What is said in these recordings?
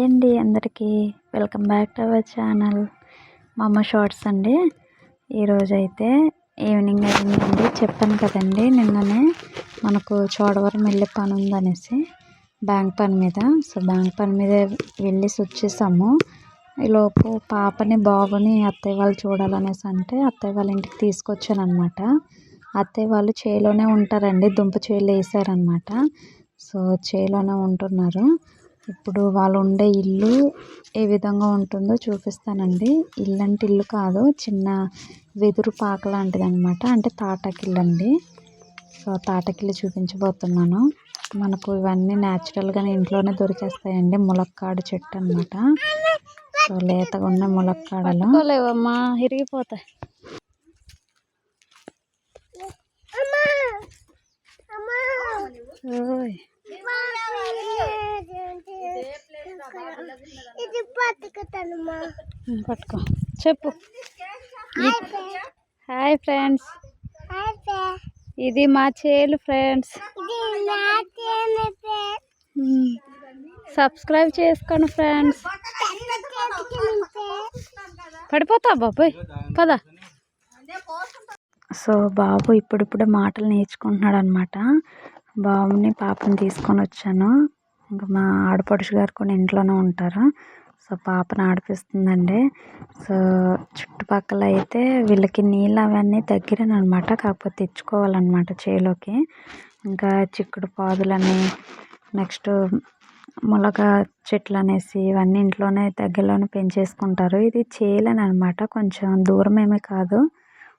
Hi అండి అందరికీ. Welcome back to our channel. మా అమ్మ షార్ట్స్ అండి. ఈరోజు అయితే ఈవినింగ్ అయిందండి. చెప్పాను కదండి నిన్ననే మనకు చోడవరం వెళ్ళే పని ఉందనేసి బ్యాంక్ పని మీద. సో బ్యాంక్ పని మీద వెళ్ళేసి వచ్చేసాము ఈలోపు పాపని బాబుని అత్తయ్య వాళ్ళు చూడాలనేసి అంటే అత్తయ్య వాళ్ళ ఇంటికి తీసుకొచ్చాను అనమాట అత్తయ్య వాళ్ళు చేలోనే ఉంటారండి. దుంప చేలు వేసారనమాట సో చేలోనే ఉంటున్నారు. ఇప్పుడు వాళ్ళు ఉండే ఇల్లు ఏ విధంగా ఉంటుందో చూపిస్తానండి. ఇల్లు అంటే ఇల్లు కాదు చిన్న వెదురు పాక లాంటిది అనమాట అంటే తాటాకిల్లు అండి సో తాటాకిల్లు చూపించబోతున్నాను. మనకు ఇవన్నీ న్యాచురల్గానే ఇంట్లోనే దొరికేస్తాయండి. ములక్కాడు చెట్టు అనమాట సో లేతగా ఉన్న ములక్కాడలు లేవమ్మా ఇరిగిపోతాయి ఓయ్. ఇది పట్టుకుతాను పట్టుకో. చెప్పు. హాయ్ ఫ్రెండ్స్ ఇది మా చేలు ఫ్రెండ్స్ సబ్స్క్రైబ్ చేసుకోండి ఫ్రెండ్స్ పడిపోతా బాబాయ్? పద. సో బాబు ఇప్పుడిప్పుడే మాటలు నేర్చుకుంటున్నాడు అనమాట బాబుని పాపని తీసుకొని వచ్చాను. ఇంకా మా ఆడపడుచు గారు కూడా ఇంట్లోనే ఉంటారు. సో పాపను ఆడిపిస్తుందండి. సో చుట్టుపక్కల అయితే వీళ్ళకి నీళ్ళు అవన్నీ దగ్గరనమాట కాకపోతే తెచ్చుకోవాలన్నమాట చేలోకి. ఇంకా చిక్కుడు పాదులని నెక్స్ట్ ములగ చెట్లు అనేసి ఇవన్నీ ఇంట్లోనే దగ్గరలోనే పెంచేసుకుంటారు. ఇది చేలని అనమాట కొంచెం దూరం ఏమీ కాదు.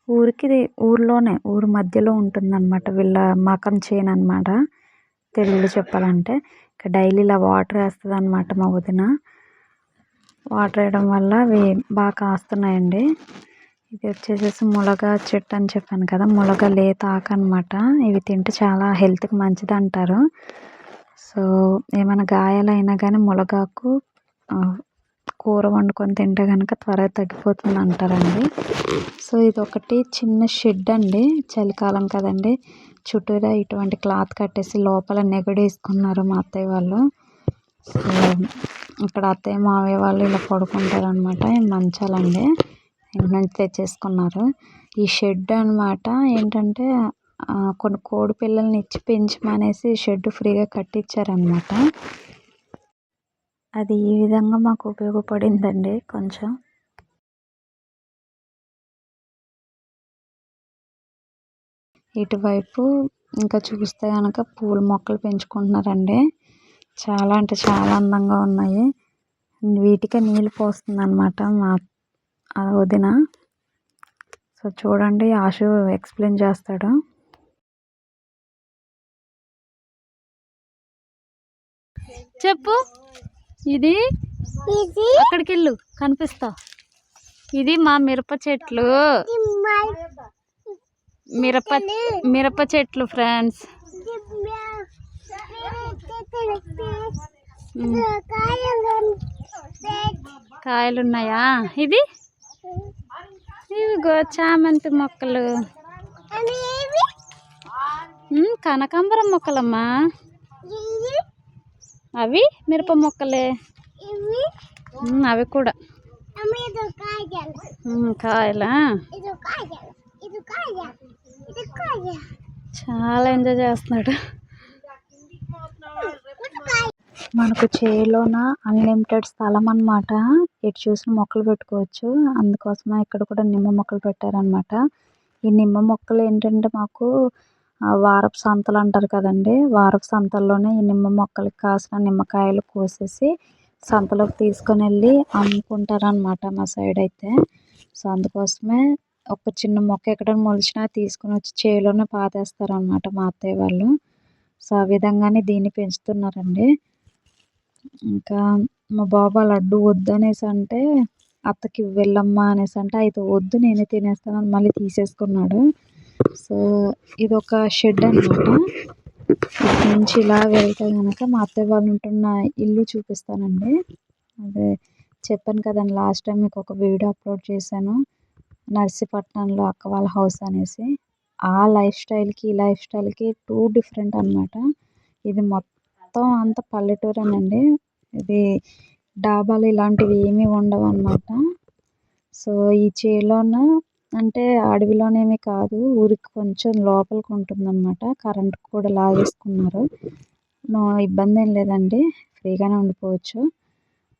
ఊరికి ఇది ఊర్లోనే మధ్యలో ఉంటుందన్నమాట. వీళ్ళ మకం చేను అనమాట తెలుగులో చెప్పాలంటే. ఇక డైలీ ఇలా వాటర్ వేస్తుంది అనమాట మా వదిన. వాటర్ వేయడం వల్ల అవి బాగా కాస్తున్నాయండి. ఇది వచ్చేసేసి ములగ చెట్టు అని చెప్పాను కదా. ములగ లేత ఆకు అనమాట ఇవి తింటే చాలా హెల్త్కి మంచిది అంటారు. సో ఏమైనా గాయాలైనా కానీ ములగాకు కూర వండుకొని తింటే కనుక త్వరగా తగ్గిపోతుంది అంటారండి సో ఇది ఒకటి చిన్న షెడ్ అండి. చలికాలం కదండి. చుట్టూరా ఇటువంటి క్లాత్ కట్టేసి లోపల నెగడేసుకున్నారు మా అత్తయ్య వాళ్ళు. సో ఇక్కడ అత్తయ్య మావయ్య వాళ్ళు ఇలా పడుకుంటారు అనమాట మంచాలండి. ఇంటి నుంచి తెచ్చేసుకున్నారు. ఈ షెడ్ అన్నమాట ఏంటంటే కొన్ని కోడి పిల్లల్ని ఇచ్చి పెంచమనేసి షెడ్ ఫ్రీగా కట్టించారనమాట అది ఈ విధంగా మాకు ఉపయోగపడిందండి కొంచెం. ఇటువైపు ఇంకా చూస్తే కనుక పూల మొక్కలు పెంచుకుంటున్నారండి. చాలా అంటే చాలా అందంగా ఉన్నాయి. వీటికే నీళ్ళు పోస్తుంది అనమాట మా ఆ వదిన. సో చూడండి ఆశు ఎక్స్ప్లెయిన్ చేస్తాడు. చెప్పు. ఇది ఇది అక్కడికి వెళ్ళు కనిపిస్తావు ఇది మా మిరప చెట్లు. మిరప మిరప చెట్లు ఫ్రెండ్స్ కాయలు ఉన్నాయా ఇది ఇవిగో చామంతి మొక్కలు. కనకాంబరం మొక్కలమ్మా. అవి మిరప మొక్కలే. అవి కూడా. కాయలా. చాలా ఎంజాయ్ చేస్తున్నాడు. మనకు చేలోన అన్లిమిటెడ్ స్థలం అన్నమాట. ఎటు చూసిన మొక్కలు పెట్టుకోవచ్చు. అందుకోసమే ఇక్కడ కూడా నిమ్మ మొక్కలు పెట్టారనమాట ఈ నిమ్మ మొక్కలు ఏంటంటే మాకు వారపు సంతలు అంటారు కదండి. వారపు సంతల్లోనే ఈ నిమ్మ మొక్కలకి కాసిన నిమ్మకాయలు కోసేసి సంతలోకి తీసుకొని వెళ్ళి అమ్ముకుంటారనమాట మా సైడ్ అయితే. సో అందుకోసమే ఒక చిన్న మొక్క ఎక్కడ మొలిచినా తీసుకొని వచ్చి చేలోనే పాతేస్తారు అన్నమాట మా అత్తయ్య వాళ్ళు. సో ఆ విధంగానే దీన్ని పెంచుతున్నారండి. ఇంకా మా బాబు లడ్డు వద్దు అనేసి అంటే అత్తకి వెళ్ళమ్మా అనేసి అంటే అయితే వద్దు నేనే తినేస్తానని మళ్ళీ తీసేసుకున్నాడు. సో ఇది ఒక షెడ్ అనమాట నుంచి ఇలా వెళ్తే కనుక మా అత్తయ్య వాళ్ళు ఉంటున్న ఇల్లు చూపిస్తానండి. అదే చెప్పాను కదండి లాస్ట్ టైం మీకు ఒక వీడియో అప్లోడ్ చేశాను. నర్సీపట్నంలో అక్క వాళ్ళ హౌస్ అనేసి ఆ లైఫ్ స్టైల్కి ఈ లైఫ్ స్టైల్కి టూ డిఫరెంట్ అనమాట ఇది మొత్తం అంతా పల్లెటూరేనండి. ఇది డాబాలు ఇలాంటివి ఏమీ ఉండవు అనమాట సో ఈ చేలోన అంటే అడవిలోనేమి కాదు ఊరికి కొంచెం లోపలికి ఉంటుందన్నమాట. కరెంట్ కూడా లాగేసుకున్నారు. నో ఇబ్బంది ఏం లేదండి. ఫ్రీగానే ఉండిపోవచ్చు.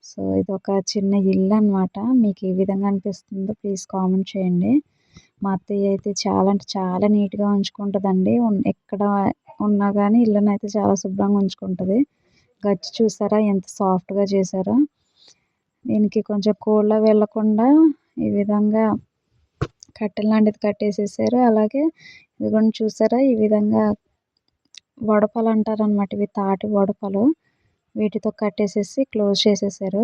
సో ఇది ఒక చిన్న ఇల్లు అనమాట మీకు ఏ విధంగా అనిపిస్తుందో ప్లీజ్ కామెంట్ చేయండి. మా అత్తయ్య అయితే చాలా అంటే చాలా నీట్గా ఉంచుకుంటుందండి. ఎక్కడ ఉన్నా కానీ ఇల్లుని అయితే చాలా శుభ్రంగా ఉంచుకుంటుంది. గచ్చి చూసారా ఎంత సాఫ్ట్గా చేశారో. దీనికి కొంచెం కోళ్ళ వెళ్ళకుండా ఈ విధంగా కట్టెల లాంటిది కట్టేసేసారు. అలాగే ఇది కూడా చూసారా ఈ విధంగా వడపలు అంటారు అనమాట ఇవి తాటి వడపలు. వీటితో కట్టేసేసి క్లోజ్ చేసేసారు.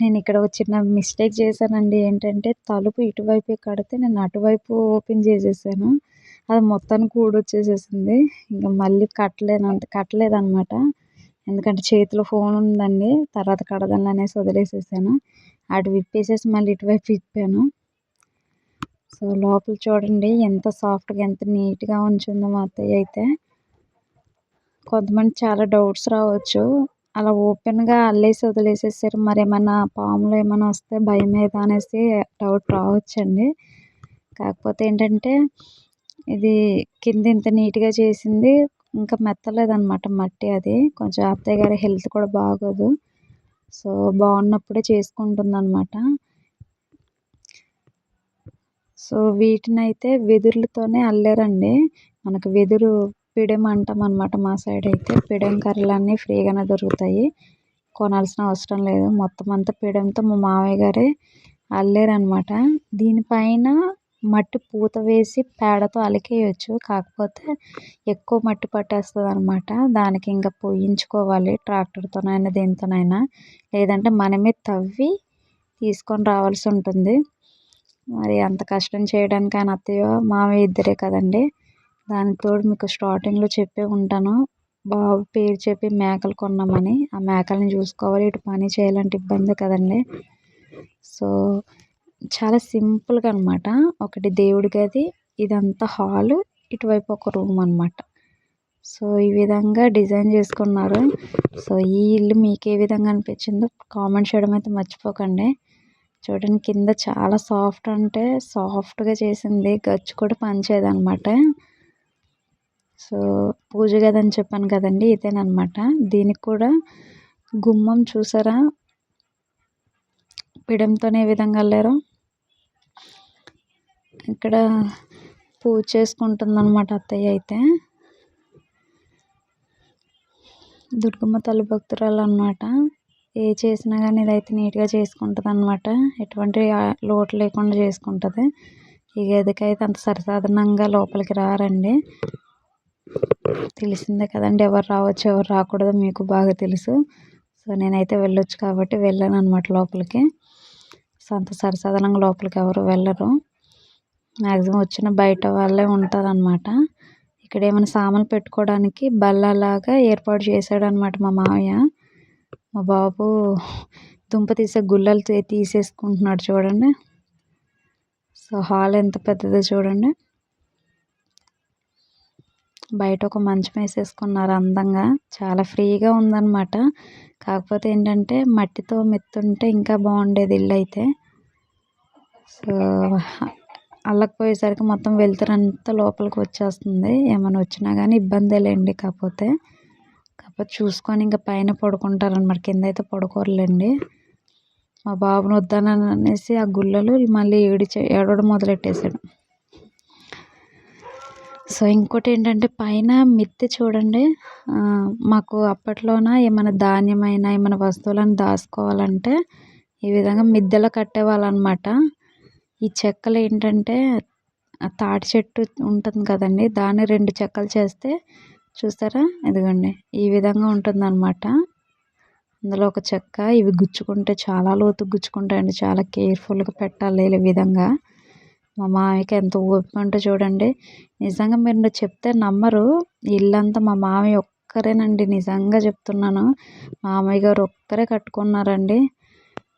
నేను ఇక్కడ ఒక చిన్న మిస్టేక్ చేశానండి. ఏంటంటే తలుపు ఇటువైపే కడితే నేను అటువైపు ఓపెన్ చేసేసాను. అది మొత్తానికి ఊడొచ్చేసేసింది ఇంకా మళ్ళీ కట్టలేదంట కట్టలేదన్నమాట. ఎందుకంటే చేతిలో ఫోన్ ఉందండి. తర్వాత కడదని అనేసి వదిలేసేసాను. అటు విప్పేసేసి మళ్ళీ ఇటువైపు విప్పాను. సో లోపల చూడండి ఎంత సాఫ్ట్గా ఎంత నీట్గా ఉంచిందో మా అత్తయ్య అయితే. కొంతమంది చాలా డౌట్స్ రావచ్చు. అలా ఓపెన్గా అల్లేసి వదిలేసేసారు. మరి ఏమైనా పాములు ఏమైనా వస్తే భయం మీద అనేసి డౌట్ రావచ్చండి. కాకపోతే ఏంటంటే ఇది కింద ఇంత నీట్గా చేసింది ఇంకా మెత్తలేదన్నమాట మట్టి అది. కొంచెం అత్తయ్య గారి హెల్త్ కూడా బాగోదు. సో బాగున్నప్పుడే చేసుకుంటుంది అనమాట సో వీటినైతే వెదురులతోనే అల్లారండి. మనకు వెదురు పిడెం అంటాం అనమాట మా సైడ్ అయితే. పిడెం కర్రలు అన్నీ ఫ్రీగానే దొరుకుతాయి. కొనాల్సిన అవసరం లేదు. మొత్తం అంతా పిడెంతో మా మామయ్య గారే అల్లారనమాట దీనిపైన మట్టి పూత వేసి పేడతో అలికేయచ్చు. కాకపోతే ఎక్కువ మట్టి పట్టేస్తుంది అనమాట దానికి ఇంకా పోయించుకోవాలి. ట్రాక్టర్తోనైనా దేనితోనైనా. లేదంటే మనమే తవ్వి తీసుకొని రావాల్సి ఉంటుంది. మరి అంత కష్టం చేయడానికి ఆయన అత్తయ్య మామయ్య ఇద్దరే కదండి. దానికి తోడు మీకు స్టార్టింగ్లో చెప్పే ఉంటాను. బాబు పేరు చెప్పి మేకలు కొన్నామని. ఆ మేకలని చూసుకోవాలి. ఇటు పని చేయాలంటే ఇబ్బంది కదండి. సో చాలా సింపుల్గా అనమాట ఒకటి దేవుడి గది ఇదంతా హాలు ఇటువైపు ఒక రూమ్ అనమాట సో ఈ విధంగా డిజైన్ చేసుకున్నారు. సో ఈ ఇల్లు మీకు ఏ విధంగా అనిపించిందో కామెంట్ చేయడం అయితే మర్చిపోకండి. చూడండి కింద చాలా సాఫ్ట్ అంటే సాఫ్ట్గా చేసింది. గచ్చు కూడా పనిచేయదు అనమాట సో పూజ గది అని చెప్పాను కదండి ఇదేనమాట దీనికి కూడా గుమ్మం చూసారా? పిడంతోనే ఏ విధంగా అల్లారో? ఇక్కడ పూజ చేసుకుంటుందన్నమాట అత్తయ్య అయితే. దుర్గమ్మ తల్లి భక్తురాలు అనమాట ఏ చేసినా కానీ ఇదైతే నీట్గా చేసుకుంటుంది అనమాట ఎటువంటి లోటు లేకుండా చేసుకుంటుంది. ఈ గదికైతే అంత సరిసాధారణంగా లోపలికి రారండి. తెలిసిందే కదండి ఎవరు రావచ్చు ఎవరు రాకూడదు మీకు బాగా తెలుసు. సో నేనైతే వెళ్ళొచ్చు కాబట్టి వెళ్ళాను అనమాట లోపలికి. సో అంత సరిసాధారణంగా లోపలికి ఎవరు వెళ్ళరు. మ్యాక్సిమం వచ్చిన బయట వాళ్ళే ఉంటారనమాట ఇక్కడ ఏమైనా సామాన్లు పెట్టుకోవడానికి బల్లలాగా ఏర్పాటు చేశాడనమాట మా మామయ్య. మా బాబు దుంప తీసే గుల్లలు తీసేసుకుంటున్నాడు చూడండి. సో హాల్ ఎంత పెద్దదో చూడండి. బయట ఒక మంచం వేసేసుకున్నారు అందంగా. చాలా ఫ్రీగా ఉందన్నమాట. కాకపోతే ఏంటంటే మట్టితో మెత్తుంటే ఇంకా బాగుండేది ఇల్లు అయితే. సో అల్లకపోయేసరికి మొత్తం వెలుతురంతా లోపలికి వచ్చేస్తుంది. ఏమైనా వచ్చినా కానీ ఇబ్బందే లేండి కాకపోతే. కాకపోతే చూసుకొని ఇంకా పైన పడుకుంటారనమాట కింద అయితే పడుకోరులేండి. మా బాబుని వద్దానని అనేసి ఆ గుల్లలు మళ్ళీ ఏడిచే ఏడవడం మొదలెట్టేశాడు. సో ఇంకోటి ఏంటంటే పైన మిద్దె చూడండి. మాకు అప్పట్లోన ఏమైనా ధాన్యమైనా ఏమైనా వస్తువులను దాచుకోవాలంటే ఈ విధంగా మిద్దెలో కట్టేవాళ్ళు అనమాట ఈ చెక్కలు ఏంటంటే తాటి చెట్టు ఉంటుంది కదండి దాన్ని రెండు చెక్కలు చేస్తే చూస్తారా? ఇదిగోండి ఈ విధంగా ఉంటుంది అనమాట అందులో ఒక చెక్క ఇవి గుచ్చుకుంటే చాలా లోతు గుచ్చుకుంటాయండి చాలా కేర్ఫుల్గా పెట్టాలి ఈ విధంగా. మా మామయ్యకి ఎంత ఓపిక ఉంటే చూడండి. నిజంగా మీరు చెప్తే నమ్మరు. ఇల్లంతా మా మామయ్య ఒక్కరేనండి నిజంగా చెప్తున్నాను. మామయ్య గారు ఒక్కరే కట్టుకున్నారండి.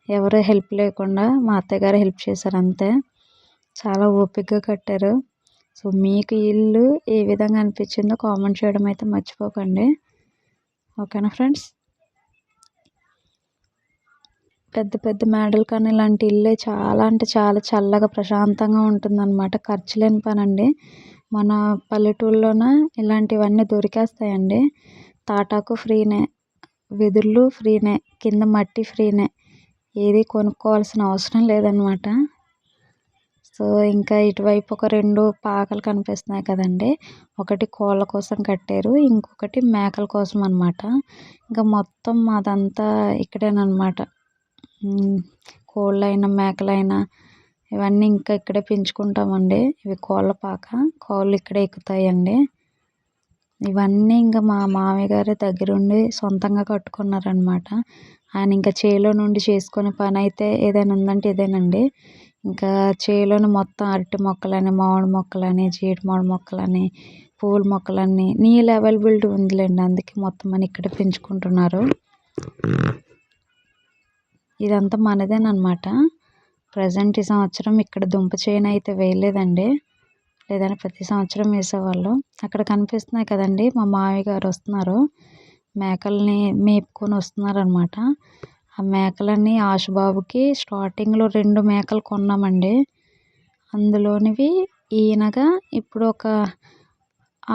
ఎవరు హెల్ప్ లేకుండా మా అత్తయ్య గారు హెల్ప్ చేశారు అంతే. చాలా ఓపికగా కట్టారు. సో మీకు ఇల్లు ఏ విధంగా అనిపించిందో కామెంట్ చేయడం అయితే మర్చిపోకండి. ఓకేనా ఫ్రెండ్స్? పెద్ద పెద్ద మేడలు కానీ ఇలాంటి ఇల్లే చాలా అంటే చాలా చల్లగా ప్రశాంతంగా ఉంటుందన్నమాట. ఖర్చు లేని పని అండి మన పల్లెటూరులోన ఇలాంటివన్నీ దొరికేస్తాయండి. తాటాకు ఫ్రీనే వెదురులు ఫ్రీనే కింద మట్టి ఫ్రీనే. ఏది కొనుక్కోవాల్సిన అవసరం లేదనమాట సో ఇంకా ఇటువైపు ఒక రెండు పాకలు కనిపిస్తున్నాయి కదండి. ఒకటి కోళ్ళ కోసం కట్టారు ఇంకొకటి మేకల కోసం అనమాట ఇంకా మొత్తం మాదంతా ఇక్కడేనమాట కోళ్ళైనా మేకలైనా ఇవన్నీ ఇంకా ఇక్కడే పెంచుకుంటామండి. ఇవి కోళ్ళ పాక. కోళ్ళు ఇక్కడే ఎక్కుతాయండి. ఇవన్నీ ఇంకా మా మామయ్య గారి దగ్గరుండి సొంతంగా కట్టుకున్నారనమాట ఆయన ఇంకా చేలో నుండి చేసుకునే పని అయితే ఏదైనా ఉందంటే ఇదేనండి. ఇంకా చేలోని మొత్తం అరటి మొక్కలని మామిడి మొక్కలని జీడి మామిడి మొక్కలని పూల మొక్కలన్నీ నీళ్ళు అవైలబిలిటీ ఉందిలేండి. అందుకే మొత్తం అని ఇక్కడే పెంచుకుంటున్నారు. ఇదంతా మనదేనమాట ప్రజెంట్ ఈ సంవత్సరం ఇక్కడ దుంప చేను అయితే వేయలేదండి. లేదంటే ప్రతి సంవత్సరం వేసేవాళ్ళు. అక్కడ కనిపిస్తున్నాయి కదండి మా మామయ్య గారు వస్తున్నారు. మేకల్ని మేపుకొని వస్తున్నారు అనమాట ఆ మేకలన్నీ ఆశుబాబుకి స్టార్టింగ్లో రెండు మేకలు కొన్నామండి. అందులోనివి ఈయనగా ఇప్పుడు ఒక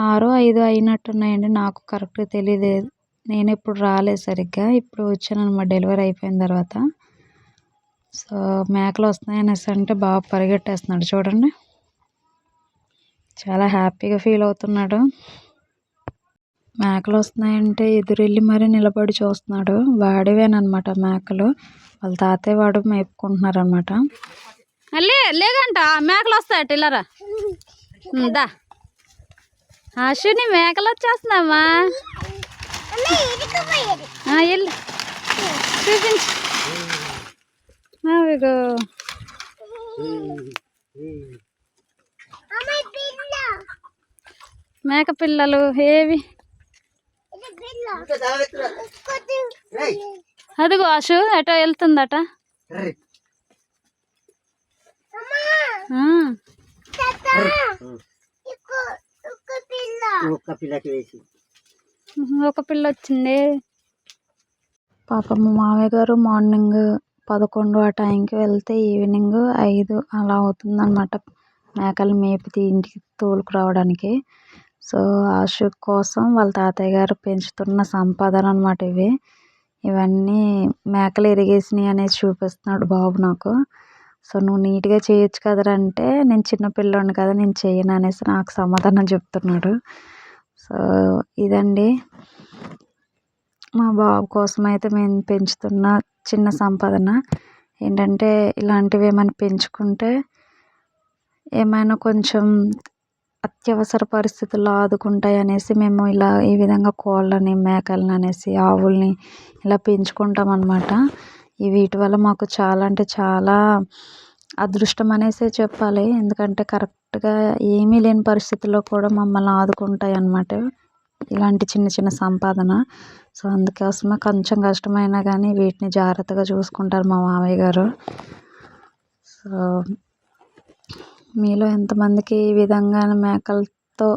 ఆరో ఐదో అయినట్టున్నాయండి. నాకు కరెక్ట్గా తెలియలేదు. నేను ఇప్పుడు రాలేదు సరిగ్గా. ఇప్పుడు వచ్చాను అనమాట డెలివరీ అయిపోయిన తర్వాత. సో మేకలు వస్తున్నాయి అనేసి అంటే బాగా పరిగెట్టేస్తున్నాడు చూడండి. చాలా హ్యాపీగా ఫీల్ అవుతున్నాడు. మేకలు వస్తున్నాయంటే ఎదురెళ్ళి మరీ నిలబడి చూస్తున్నాడు. వాడివేనమాట మేకలు. వాళ్ళ తాతయ్య వాడు మేపుకుంటున్నారు అనమాట లే లేదంట. మేకలు వస్తాయట ఇల్లరా ఉమ్, దా. అశ్విని మేకలు ఆ, వెళ్ళు చూపించు. అవిగో మేక పిల్లలు ఏవి? అదిగో ఆశు ఎటో వెళ్తుందట? ఆ, ఒక్క పిల్లకి వేసి. ఒక పిల్ల వచ్చింది పాపం మా మామయ్య గారు మార్నింగ్ పదకొండు ఆ టైంకి వెళ్తే ఈవినింగ్ ఐదు అలా అవుతుందన్నమాట. మేకలు మేపి ఇంటికి తోలుకురావడానికి. సో ఆశు కోసం వాళ్ళ తాతయ్య గారు పెంచుతున్న సంపాదన అనమాట ఇవి. ఇవన్నీ మేకలు ఎరిగేసినాయి అనేసి చూపిస్తున్నాడు బాబు నాకు. సో నువ్వు నీట్గా చేయొచ్చు కదరా అంటే నేను చిన్న పిల్లోని కదా నేను చేయను అనేసి నాకు సమాధానం చెప్తున్నాడు. సో ఇదండి. మా బాబు కోసం అయితే మేము పెంచుతున్న చిన్న సంపాదన. ఏంటంటే ఇలాంటివి ఏమైనా పెంచుకుంటే ఏమైనా కొంచెం అత్యవసర పరిస్థితుల్లో ఆదుకుంటాయి అనేసి మేము ఇలా ఈ విధంగా కోళ్ళని మేకలని అనేసి ఆవుల్ని ఇలా పెంచుకుంటాం అనమాట ఈ వీటి వల్ల మాకు చాలా అంటే చాలా అదృష్టం అనేసే చెప్పాలి. ఎందుకంటే కరెక్ట్గా ఏమీ లేని పరిస్థితుల్లో కూడా మమ్మల్ని ఆదుకుంటాయి అన్నమాట ఇలాంటి చిన్న చిన్న సంపాదన. సో అందుకోసమే కొంచెం కష్టమైనా కానీ వీటిని జాగ్రత్తగా చూసుకుంటారు మా మామయ్య గారు. సో మీలో ఎంతమందికి ఈ విధంగా మేకలతో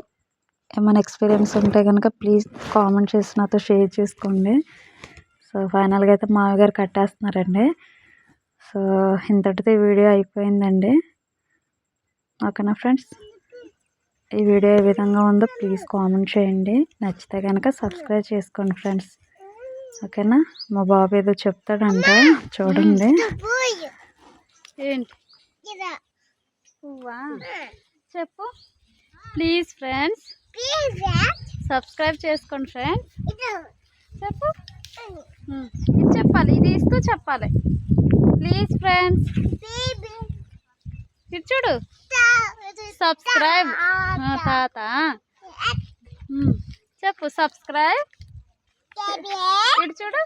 ఏమైనా ఎక్స్పీరియన్స్ ఉంటే కనుక ప్లీజ్ కామెంట్ చేసి నాతో షేర్ చేసుకోండి. సో ఫైనల్గా అయితే మామయ్య గారు కట్టేస్తున్నారండి. సో ఇంతటితో ఈ వీడియో అయిపోయిందండి. ఓకేనా ఫ్రెండ్స్? ఈ వీడియో ఏ విధంగా ఉందో ప్లీజ్ కామెంట్ చేయండి. నచ్చితే కనుక సబ్స్క్రైబ్ చేసుకోండి ఫ్రెండ్స్. ఓకేనా? మా బాబు ఏదో చెప్తాడంట చూడండి. చెప్పు. Please friends. ప్లీజ్ సబ్స్క్రైబ్ చేసుకోండి ఫ్రెండ్స్. చెప్పు. చెప్పాలి ఇది ఇస్తూ చెప్పాలి. ప్లీజ్ ఫ్రెండ్స్ ఇది చూడు. సబ్స్క్రైబ్ తాత. చెప్పు సబ్స్క్రైబ్ ఇటు చూడు.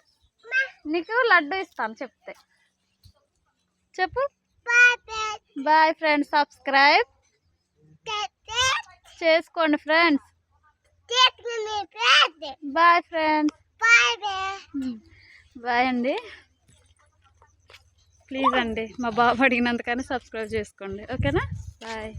నీకు లడ్డు ఇస్తాను చెప్తే. చెప్పు. బాయ్ ఫ్రెండ్స్ సబ్స్క్రైబ్ చేసుకోండి ఫ్రెండ్స్ బాయ్ ఫ్రెండ్స్ బాయ్ అండి. ప్లీజ్ అండి మా బాబు అడిగినందుకని సబ్స్క్రైబ్ చేసుకోండి. ఓకేనా బాయ్